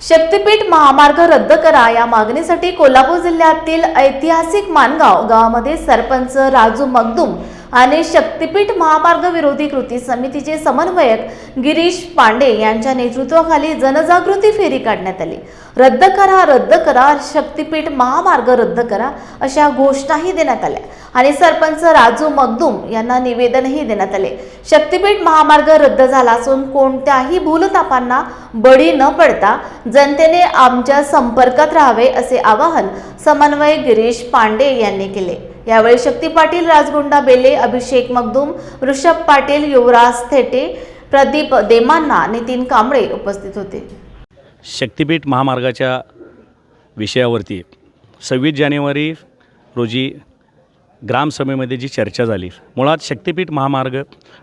शक्तीपीठ महामार्ग रद्द करा. या मागणीसाठी कोल्हापूर जिल्ह्यातील ऐतिहासिक मानगाव गावामध्ये सरपंच राजू मगदुम आणि शक्तीपीठ महामार्ग विरोधी कृती समितीचे समन्वयक गिरीश पांडे यांच्या नेतृत्वाखाली जनजागृती फेरी काढण्यात आली. रद्द करा रद्द करा शक्तीपीठ महामार्ग रद्द करा अशा घोषणाही देण्यात आल्या आणि सरपंच राजू मगदुम यांना निवेदनही देण्यात आले. शक्तीपीठ महामार्ग रद्द झाला असून कोणत्याही भूलतापांना बळी न पडता जनतेने आमच्या संपर्कात राहावे असे आवाहन समन्वय गिरीश पांडे यांनी केले. यावेळी शक्ती पाटील राजगुंडा बेले अभिषेक मगदूम ऋषभ पाटील युवराज थेटे प्रदीप देमांना नितीन कांबळे उपस्थित होते. शक्तिपीठ महामार्गाच्या विषयावरती सव्वीस जानेवारी रोजी ग्रामसभेमध्ये जी चर्चा झाली मुळात शक्तिपीठ महामार्ग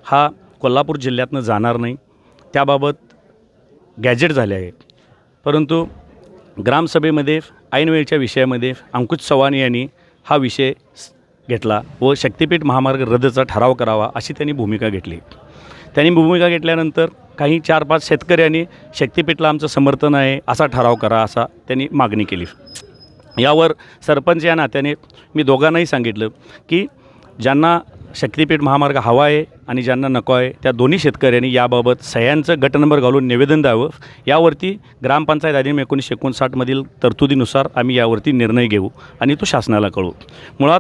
हा कोल्हापूर जिल्ह्यातनं जाणार नाही. त्याबाबत गॅजेट झाले आहे. परंतु ग्रामसभेमध्ये ऐनवेळच्या विषयामध्ये अंकुश चव्हाण यांनी हा विषय घेतला व शक्तिपीठ महामार्ग रद्दचा ठराव करावा अशी त्यांनी भूमिका घेतली. त्यांनी भूमिका घेतल्यानंतर काही चार पाच शेतकऱ्यांनी शक्तिपीठला आमचं समर्थन आहे असा ठराव करा असा त्यांनी मागणी केली. यावर सरपंच या नात्याने मी दोघांनाही सांगितलं की ज्यांना शक्तिपीठ महामार्ग हवा आहे आणि ज्यांना नको आहे त्या दोन्ही शेतकऱ्यांनी याबाबत सह्यांचं गट नंबर घालून निवेदन द्यावं. यावरती ग्रामपंचायत अधिनियम एकोणीसशे एकोणसाठमधील तरतुदीनुसार आम्ही यावरती निर्णय घेऊ आणि तो शासनाला कळू मुळात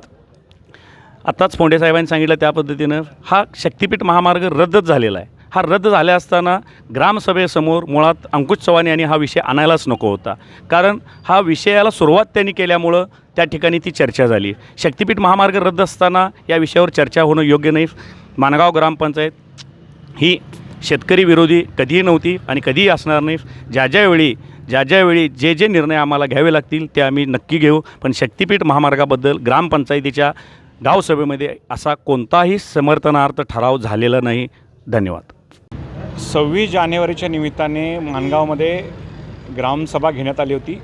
आत्ताच फोंडे साहेबांनी सांगितलं त्या पद्धतीनं हा शक्तिपीठ महामार्ग रद्दच झालेला आहे. हा रद्द झाल्या असताना ग्रामसभेसमोर मुळात अंकुश चव्हाण यांनी हा विषय आणायलाच नको होता. कारण हा विषयाला सुरुवात त्यांनी केल्यामुळं त्या ठिकाणी ती चर्चा झाली. शक्तिपीठ महामार्ग रद्द असताना या विषयावर चर्चा होणं योग्य नाही. मानगाव ग्रामपंचायत ही शेतकरी विरोधी कधीही नव्हती आणि कधीही असणार नाही. ज्या ज्यावेळी ज्या ज्यावेळी जे जे निर्णय आम्हाला घ्यावे लागतील ते आम्ही नक्की घेऊ. पण शक्तिपीठ महामार्गाबद्दल ग्रामपंचायतीच्या गावसभेमध्ये असा कोणताही समर्थनार्थ ठराव झालेला नाही. धन्यवाद. सव्वीस जानेवारीच्या निमित्ताने माणगावमध्ये ग्रामसभा घेण्यात आली होती.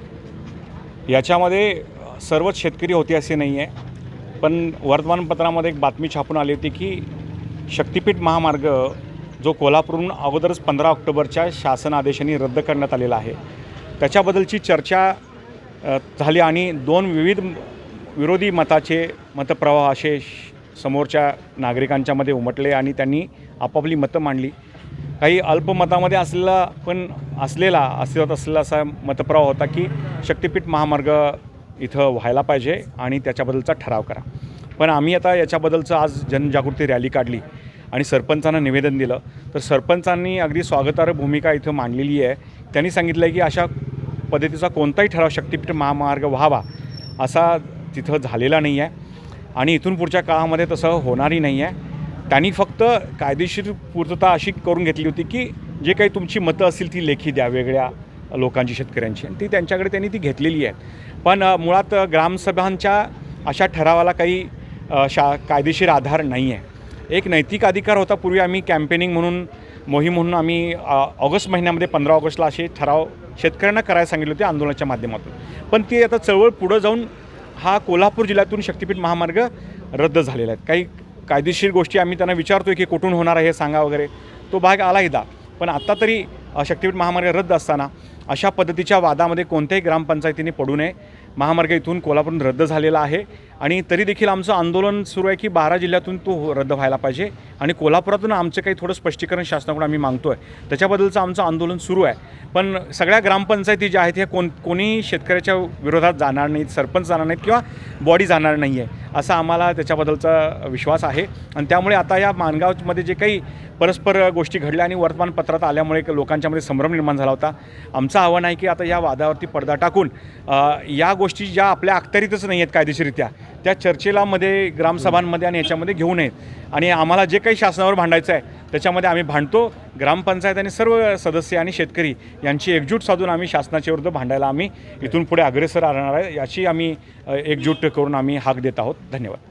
याच्यामध्ये सर्वच शेतकरी होते असे नाही आहे. पण वर्तमानपत्रामध्ये एक बातमी छापून आली होती की शक्तिपीठ महामार्ग जो कोल्हापूरहून अगोदरच पंधरा ऑक्टोबरच्या शासन आदेशाने रद्द करण्यात आलेला आहे. त्याच्याबद्दलची चर्चा झाली आणि दोन विविध विरोधी मताचे मतप्रवाह असे श- समोरच्या नागरिकांच्यामध्ये उमटले आणि त्यांनी आपापली मतं मांडली. काही अल्पमतामध्ये असलेला पण असलेला अस्तित्वात असलेला असा मतप्रवाह होता की शक्तिपीठ महामार्ग इथं व्हायला पाहिजे आणि त्याच्याबद्दलचा ठराव करा. पण आम्ही आता याच्याबद्दलचं आज जनजागृती रॅली काढली आणि सरपंचांना निवेदन दिलं. तर सरपंचांनी अगदी स्वागतार्ह भूमिका इथं मांडलेली आहे. त्यांनी सांगितलं आहे की अशा पद्धतीचा कोणताही ठराव शक्तिपीठ महामार्ग व्हावा असा तिथं झालेला नाही आहे. आणि इथून पुढच्या काळामध्ये तसं होणारही नाही आहे. त्यांनी फक्त कायदेशीर पूर्तता अशी करून घेतली होती की जे काही तुमची मतं असतील ती लेखी द्या वेगळ्या लोकांची शेतकऱ्यांची. आणि ती त्यांच्याकडे त्यांनी ती घेतलेली आहे. पण मुळात ग्रामसभांच्या अशा ठरावाला काही शा कायदेशीर आधार नाही आहे. एक नैतिक अधिकार होता पूर्वी आम्ही कॅम्पेनिंग म्हणून मोहीम म्हणून आम्ही ऑगस्ट महिन्यामध्ये पंधरा ऑगस्टला असे ठराव शेतकऱ्यांना करायला सांगितले होते आंदोलनाच्या माध्यमातून. पण ती आता चळवळ पुढं जाऊन हा कोल्हापूर जिल्ह्यातून शक्तिपीठ महामार्ग रद्द झालेला आहे. काही कायदेशीर गोष्टी आम्ही त्यांना विचारतोय की कुठून होणार आहे हे सांगा वगैरे. तो भाग आला एकदा. पण आत्ता तरी शक्तिपीठ महामार्ग रद्द असताना अशा पद्धतीच्या वादामध्ये कोणत्याही ग्रामपंचायतीने पडू नये. महामार्ग इथून कोल्हापूरून रद्द झालेला आहे. आणि तरी देखील आमचं आंदोलन सुरू आहे की बारा जिल्ह्यातून तो हो- रद्द व्हायला पाहिजे. आणि कोल्हापुरातून आमचं काही थोडं स्पष्टीकरण शासनाकडून आम्ही मागतो आहे त्याच्याबद्दलचं आमचं आंदोलन सुरू आहे. पण सगळ्या ग्रामपंचायती ज्या आहेत ह्या कोण कोणी शेतकऱ्याच्या विरोधात जाणार नाहीत सरपंच जाणार नाहीत किंवा बॉडी जाणार नाही आहे असा आम्हाला त्याच्याबद्दलचा विश्वास आहे. आणि त्यामुळे आता या माणगावमध्ये जे काही परस्पर गोष्टी घडल्या आणि वर्तमानपत्रात आल्यामुळे लोकांच्यामध्ये संभ्रम निर्माण झाला होता. आमचं आव्हान आहे की आता या वादावरती पडदा टाकून या गोष्टी ज्या आपल्या अखत्यारीतच नाही आहेत कायदेशीरित्या त्या चर्चेला मध्ये ग्रामसभांमध्ये आणि याच्यामध्ये घेऊ नयेत. आणि आम्हाला जे काही शासनावर भांडायचं आहे त्याच्यामध्ये आम्ही भांडतो. ग्रामपंचायत आणि सर्व सदस्य आणि शेतकरी यांची एकजूट साधून आम्ही शासनाच्या विरुद्ध भांडायला आम्ही इथून पुढे अग्रेसर राहणार आहे याची आम्ही एकजूट करून आम्ही हाक देत आहोत. धन्यवाद.